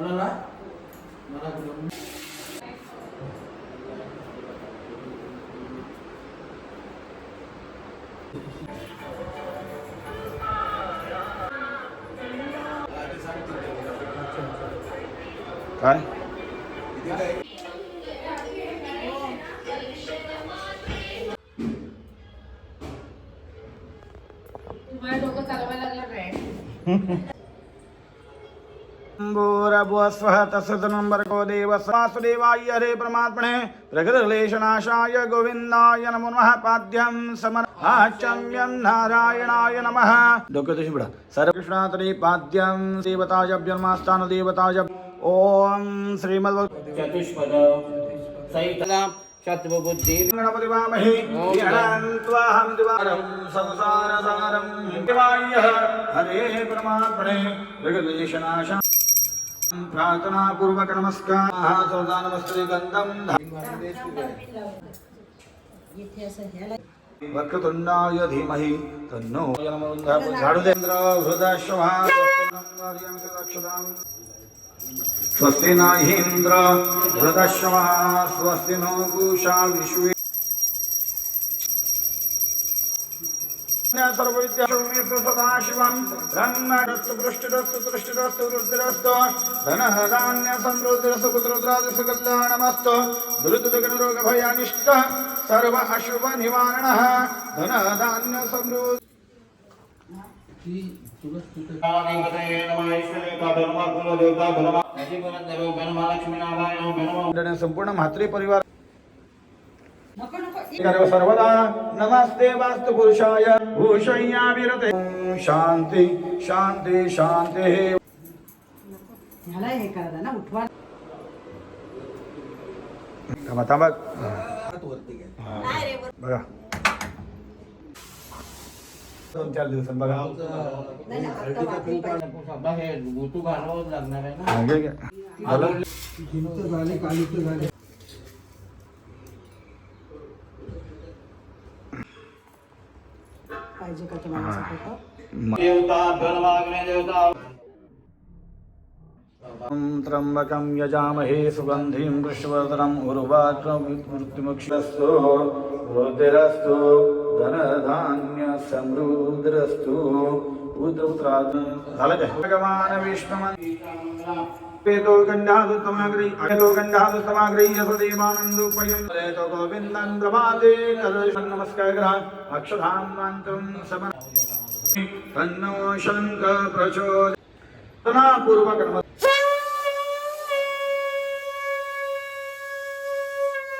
来来来。भूरभुवस्वः तत्सदनम्बरको देव वासुदेवाय हरे परमात्मने प्रकृतलेशनाशाय गोविन्दाय नमो नमः पाद्यं समर्हाचम्यं नारायणाय नमः। डोकं तुझी बिडा सर्वकृष्णातरे पाद्यं देवताजभ्यन्मास्थान देवताज ॐ श्रीमद् चतुष्पद सहितला शत्रुबुद्धि गणपति वामहे ध्यान्त्वाहं दिवारं संसारसारं हरे परमात्मने प्रकृतलेशनाशा ప్రార్థనాపూర్వక నమస్కారమస్త్రీగంధం ధీమహి తన్నో జాడుదేంద్ర హృదశ్వాక్షదాం స్వస్తి నాహీంద్ర స్వస్తి నో పూషా విశ్వే सर्वविद्याशौमेस्तु सदाशिवं रुद्रस्तु धनः कल्याणमस्तु सर्व धनः संपूर्ण म्हात्रे परिवार सर्वदा. नमस्ते वास्तु पुरुषाय. भूषय्या विरते. शांती शांती शांती. हे करा ना? उठवा. थांबा थांबा. बघा. दोन चार दिवसात बघा. नाही ना, आता वाजली पाहिजे. बाहेर गुतू घालावं लागणार आहे ना हा, घे, घे. झालं? पाहिजे का तुम्हाला फोटो देवता गणवाग्ने देवता ॐ त्र्यम्बकं यजामहे सुगन्धिं पुष्पवदनम् उर्वाक्रमृत्युमुक्षस्तु रुद्रस्तु धनधान्यसमृद्रस्तु पुत्रपुत्रात् झालं काय भगवान विष्णुमन् पेतो गण्डादुत्तमाग्री अयतो गण्डादुत्तमाग्री यशदेवानन्दोपयं रेतो गोविन्दं प्रभाते तदर्शन नमस्कार ग्रह अक्षधां मान्तुं समर् तन्नो शङ्क प्रचोदना पूर्वक नमः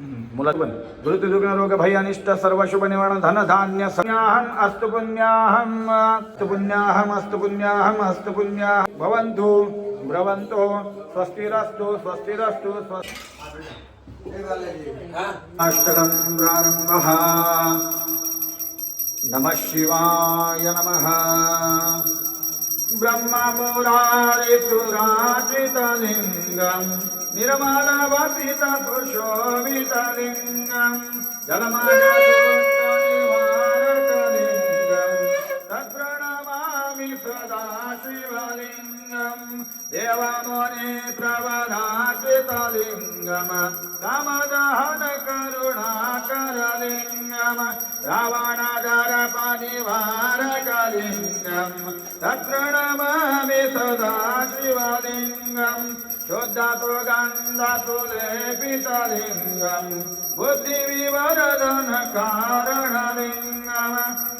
दुर्गण रोग भय अनिष्ट सर्व शुभ निवारण धन धान्य पुण्याहम अस्तु पुण्याहम अस्तु पुण्याहम अस्तु पुण्याहम अस्तु पुण्या भवन्तु, ब्रवन्तु, स्वस्तिरस्तु स्वस्तिरस्तु स्वस्ति अष्टकं प्रारम्भः। नमः शिवाय नमः। നിരമാലാവർത്തിത സുശോഭിതലിംഗം ജലമാലിംഗം തത്പ്രണമാമി സദാശിവലിംഗം ദേവമുനി പ്രവധാകൃതലിംഗം തമദഹന കരുണാകരലിംഗം രാവണകര പരിവാരകലിംഗം തത്പ്രണമാമി സദാശിവലിംഗം शोद्ध गन्धतु लेपितलिङ्गम् बुद्धिविवरद न कारणलिङ्गम्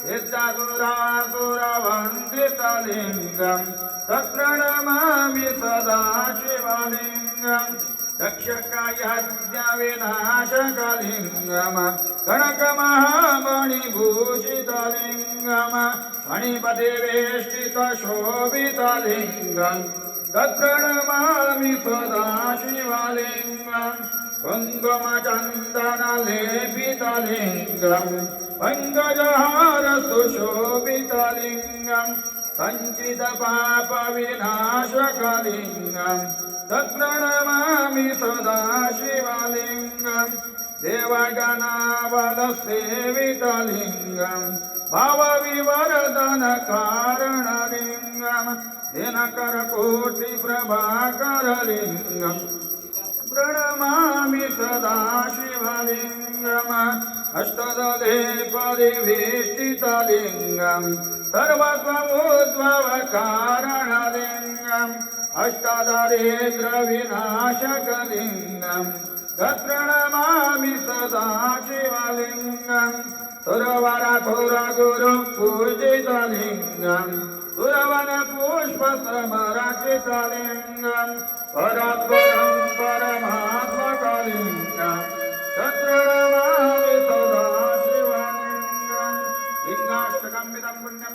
हिन्दुरातुरवन्दितलिङ्गम् तप्रणमामि सदा शिवलिङ्गम् तक्षक यज्ञविनाशकलिङ्गम् कनकमहामणिभूषितलिङ्गम् तत्प्रणमामि सदाशिवलिङ्गम् कुङ्गमचन्दनलेपितलिङ्गम् पङ्गजहारसुशोभितलिङ्गम् सञ्चितपापविनाशकलिङ्गम् तत्प्रणमामि सदाशिवलिङ्गम् देवगणाबलसेवितलिङ्गम् भवविवरदनकारणलिङ्गम् दिनकरकोटि प्रभाकरलिङ्गम् प्रणमामि सदा शिवलिङ्गम् अष्टदले परिवीष्टितलिङ्गम् सर्वत्वमोद्भवकारणलिङ्गम् अष्टदरे द्रविनाशकलिङ्गम् तत् प्रणमामि सदा शिवलिङ्गम् सुरवरसुरगुरु पूजितलिङ्गम् सुरवन पुष्पसमरचितलिङ्गम् परात्परं परमात्मकलिङ्गम् तत्प्रणमामि सदा शिवलिङ्गम् लिङ्गाष्टकम् इदं पुण्यं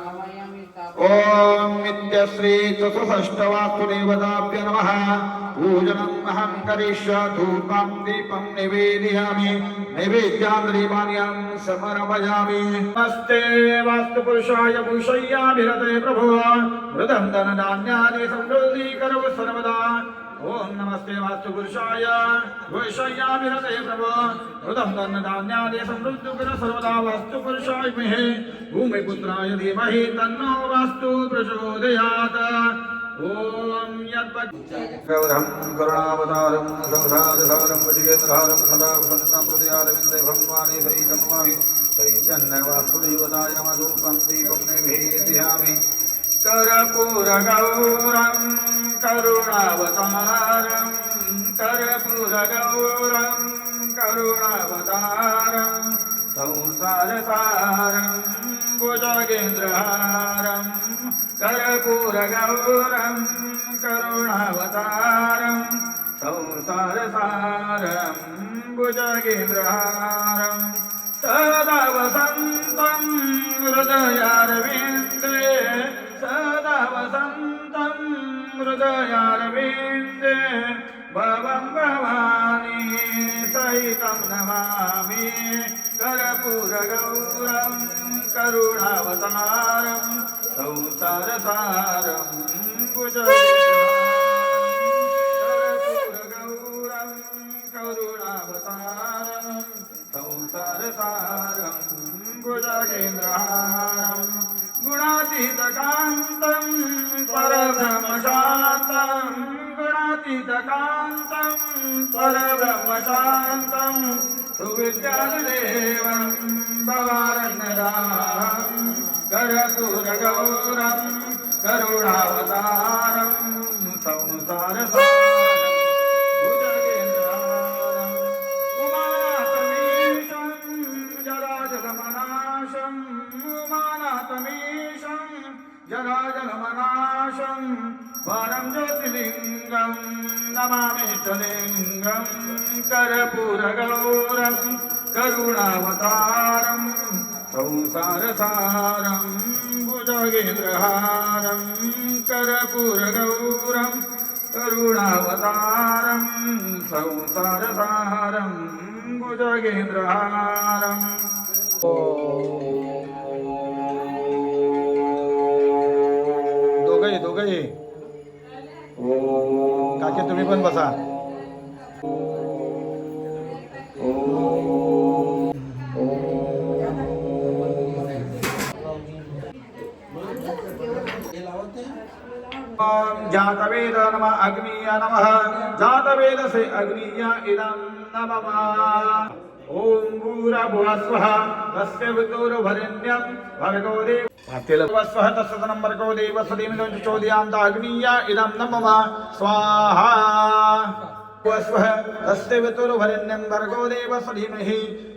ॐ नित्यश्री चतुष्टवास्तुदेवताभ्य नमः पूजनम् अहं करिष्य धूपं, दीपं निवेदयामि। नैवेद्यान्द्रीपान्यां समर्पयामि। नमस्ते वास्तुपुरुषाय पुरुषय्याभिरते प्रभो। मृदं धनधान्यानि समृद्धीकरो सर्वदा। ॐ नमस्ते वास्तुपुरुषाय। भूषय्याभिरते प्रभो। मृदं धनधान्यानि समृद्धीकर सर्वदा वास्तुपुरुषाय महे भूमिपुत्राय धीमहि तन्नो वास्तु प्रचोदयात्। ॐ यद्वद्गौरं करुणावतारं संसारसारं भुजगेन्द्रहारं सदा वसन्तं हृदयारविन्दे भगवानि माहि चैतन्यवासुदेवताय नमधूपं दीपं निवेदयामि कर्पूरगौरं करुणावतारं करपुरगौरं करुणावतारं संसारसारं भुजगेन्द्रहारं करपुरगौरं करुणावतारं संसारसारं भुजगेन्द्रहारं सदा वसन्तं हृदयारविन्दे सदा वसन्त हृदयारविन्दे भवं भवानी सहितं नमामि कर्पूरगौरं करुणावतारं संसारसारं भुजगौरं करुणावतारं संसारसारं भुजगेन्द्रहारं गुणातीतकान्तं परब्रह्मशान्तम् परग परब्रह्मशान्तम् तु भवारन्नदाम् भवारणदा करुणावतारम् करुणावतार संसार परं ज्योतिर्लिङ्गं नमामिष्टलिङ्गं कर्पूरगौरं करुणावतारं संसारसारं भुजगेन्द्रहारं कर्पूरगौरं करुणावतारं संसारसारं भुजगेन्द्रहारम् दोघही तुम्ही पण बसा. जातवेद नम अग्निया नम। जातवेद से अग्निया इदम नम। ओम भूरभुवः स्वः तस्य विदुर्भरिण्यं भर्गो देव स्वः तस्य देवसदीमिदं स्वाहा। स्वः वितुर्भरिण्यं भर्गो देवस्य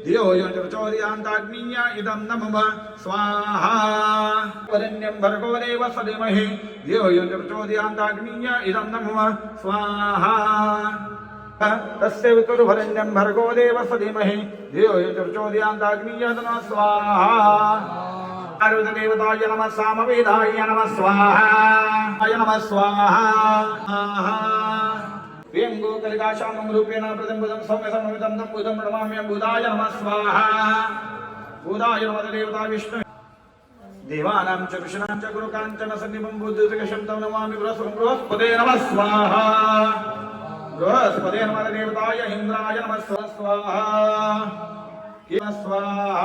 धियो यो न प्रचोदयान्ताग्नीय इदं नमः। स्वाहा। वरिण्यं भर्गो देवस्य धियो यो न प्रचोदयान्ताग्नीय इदं नमः। स्वाहा। तस्य वितुर्भरिण्यं भर्गो देवस्य धीमहि धियो यो न प्रचोदयान्ताग्नीय नमः स्वाहा आरुददेवताय नमः सामवेदाय नमः स्वाहा नमः स्वाहा प्रियं गोकलिकाशामं रूपेण प्रतिम्बुदं सौम्यसममितं तं बुधं प्रणमाम्यं बुधाय नमः स्वाहा बुधाय नमः देवता विष्णु देवानां च ऋषीणां च गुरुकाञ्चन सन्निभं बुद्धिकशं तं नमामि बृहस्पति बृहस्पते नमः स्वाहा బృహస్పతి హనుమత దేవతాయ ఇంద్రాయ నమ స్వాహ స్వాహ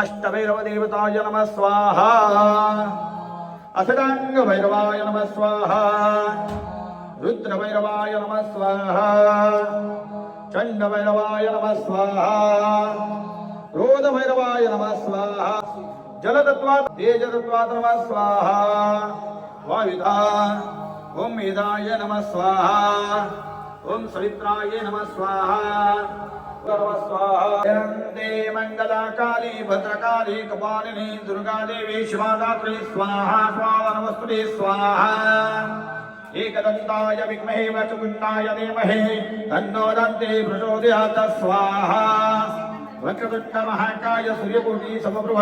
అష్టభైరవ దేవతాయ నమ స్వాహ అసదాంగ భైరవాయ నమ స్వాహ రుద్ర భైరవాయ నమ స్వాహ చండ భైరవాయ నమ స్వాహ రోద భైరవాయ నమ స్వాహ జలతత్వా తేజతత్వా నమ స్వాహ వాయుధ ॐ वेदाय नमः स्वाहा। ॐ सवित्राय नमः स्वाहा। नमः स्वाहा मङ्गलाकाली, भद्रकाली, कपालिनी शिवादात्री, स्वाहा नमस्तुते स्वाहा। एकदन्ताय विद्महे वचकुण्डाय धीमहि, तन्नो दन्ते, प्रचोदयात्, स्वाहा। वक्रतुण्ड महाकाय सूर्यकोटि समप्रभ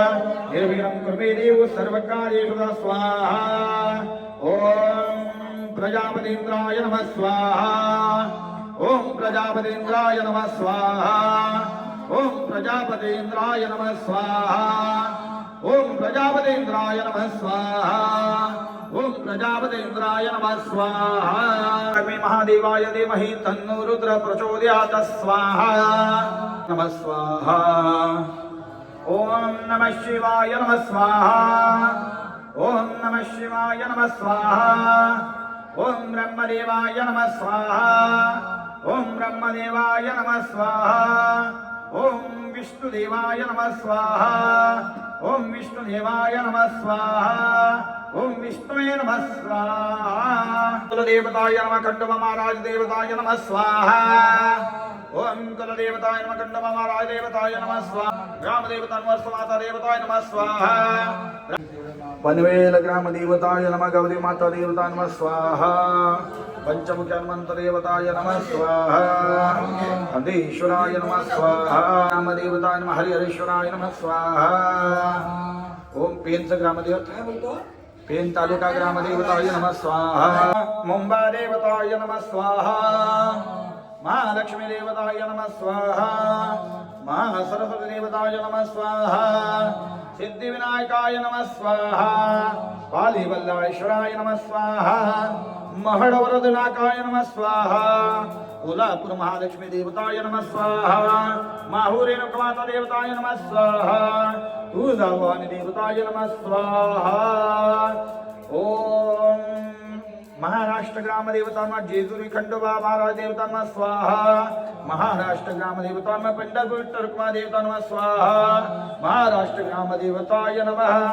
कुर्मे देव सर्वकार्येषु स्वाहा। ప్రజాపతీంద్రాయ నమ స్వాహ ఓం ప్రజాపతీంద్రాయ నమ స్వాహ ఓం ప్రజాపతీంద్రాయ నమ స్వాహ ఓం ప్రజాపతీంద్రాయ నమ స్వాహ ఓం ప్రజాపతీంద్రాయ నమ స్వాహ కవి మహాదేవాయ దేమహి తన్నో రుద్ర ప్రచోదయాత స్వాహ నమ స్వాహ ఓం నమ శివాయ నమ స్వాహ ఓం నమ శివాయ నమ స్వాహ ఓం బ్రహ్మదేవాయ నమ స్వాహ. ఓం బ్రహ్మదేవాయ నమ స్వాహ. ఓం విష్ణుదేవాయ నమ స్వాహ. ఓం విష్ణుదేవాయ నమ స్వాహ. ఓం విష్ణువే నమ స్వాహ. దేవతాయ నమ కండవ మహారాజ దేవతాయ నమ స్వాహ. ఓం కులదేవతాయ నమ కండవ మహారాజ దేవతాయ నమ స్వాహ. గ్రామదేవత నమ స్వాత దేవతాయ నమ స్వాహ. स्वाहा पनवेल ग्राम देवताय नमः गौरी माता देवता नमः स्वाहा पंचमुख हनुमंत देवताय नमः स्वाहा हरीश्वराय नमः स्वाहा राम देवताय नमः हरिहरेश्वराय नमः स्वाहा ओम पेनचं ग्रामदेवता पेन तालुका ग्रामदेवताय नमः स्वाहा मुंबा देवताय नमः स्वाहा महालक्ष्मी देवताय नमः स्वाहा महासरस्वती देवताय नमः स्वाहा సిద్ధి వినాయకాయ నమ స్వాహ బాలివల్లవేశ్వరాయ నమ స్వాహ మహడవరదనాకాయ నమ స్వాహ కులాపుర మహాలక్ష్మి దేవతాయ నమ స్వాహ మాహూరేణ కుమాత దేవతాయ నమ స్వాహ భూజాభవాని దేవతాయ నమ స్వాహ. ఓం महाराष्ट्र ग्राम देवतांना जेजुरी खंडोबा महाराज देवतांना स्वाहा। महाराष्ट्र ग्राम देवता में पंडरपुर पंढरपूर देवता देवतांना स्वाहा। महाराष्ट्र ग्राम देवताय नमः।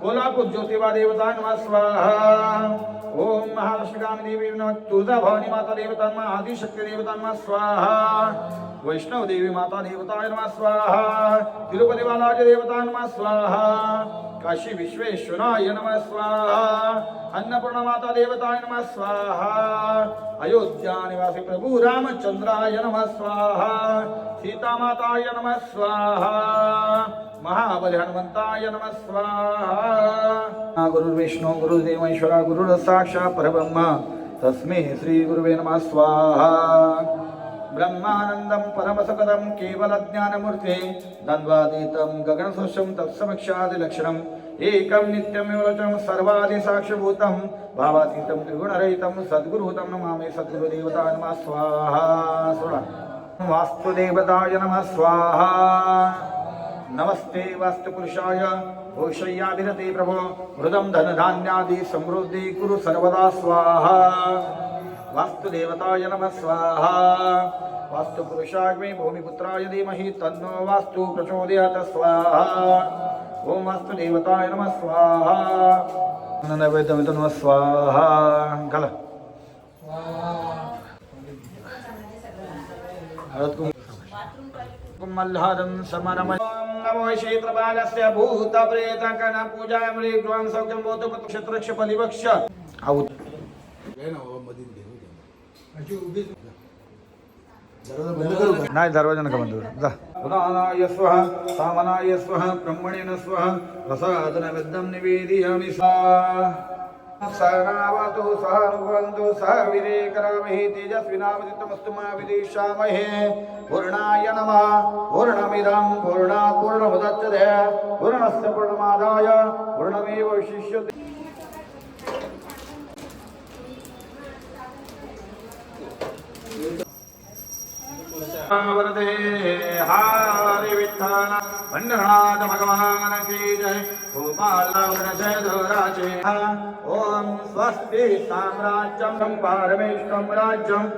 कोल्हापुर ज्योतिबा देवता नमः स्वाहा। ओम ग्राम देवी तुळजा भवानी माता देवतांना आदिशक्ती देवतांना स्वाहा। वैष्णव देवी माता देवताय नमः। स्वाहा। तिरुपती बालाजी देवता नमः। स्वाहा। काशी विश्वेश्वराय नमः। स्वाहा। अन्नपूर्णा माता देवताय नमः। स्वाहा। अयोध्या निवासी प्रभु रामचंद्राय नमः। स्वाहा। सीता माताय नमः। स्वाहा। महाबली हनुमंताय नमः स्वाहा। गुरुर्विष्णु, गुरुदेव, ईश्वरा गुरुर साक्षात् परब्रह्म। तस्मै श्री गुरुवे नमः स्वाहा। ब्रह्मानन्दं, परमसुखदं, केवलज्ञानमूर्ते द्वन्द्वातीतं गगनसदृशं तत्समक्षादिलक्षणम् एकं नित्यमेवचं सर्वादिसाक्षिभूतं, भावातीतं, त्रिगुणरहितं सद्गुरुतं नमामि सद्गुरुदेवता नमः स्वाहा। वास्तुदेवताय नमः स्वाहा। नमस्ते वास्तुपुरुषाय। भूषय्याभिरते प्रभो। मृदं धनधान्यादि समृद्धि कुरु सर्वदा स्वाहा। वास्तुदेवताय नमः स्वाहा। वास्तुपुरुषाग्मे भूमिपुत्राय धीमहि तन्नो वास्तु प्रचोदयात् स्वाहा। ॐ वास्तुदेवताय नमः स्वाहा। नैवेद्यमितो नमः स्वाहा। घाल हळद कुंकू मल्हारं समरम नमो क्षेत्रपालस्य पूजा गृहं सौख्यं भवतु क्षत्रक्ष परिवक्ष आऊत नाही दरवाजा नका बंद करू. जा. उदानाय स्वः सामनाय स्वः ब्रह्मणेन स्वः प्रसादनविद्धं निवेदयामि सा। सहनावतु सह नुवन्तु सह विरेकरामहि तेजस्विनावदितमस्तु मा विदिशामहे पूर्णाय नमः पूर्णमिदं पूर्णात् पूर्णमुदच्यते पूर्णस्य पूर्णमादाय पूर्णमेव शिष्यते वरदे हारि विठ्ठल வண்ணநாத பகவானி ஜெய். கோபாலாச்சே ஓம் ஸ்வஸ்தி சாம்ராஜ்யம் பாரமேஸ்வரம் ராஜ்யம்.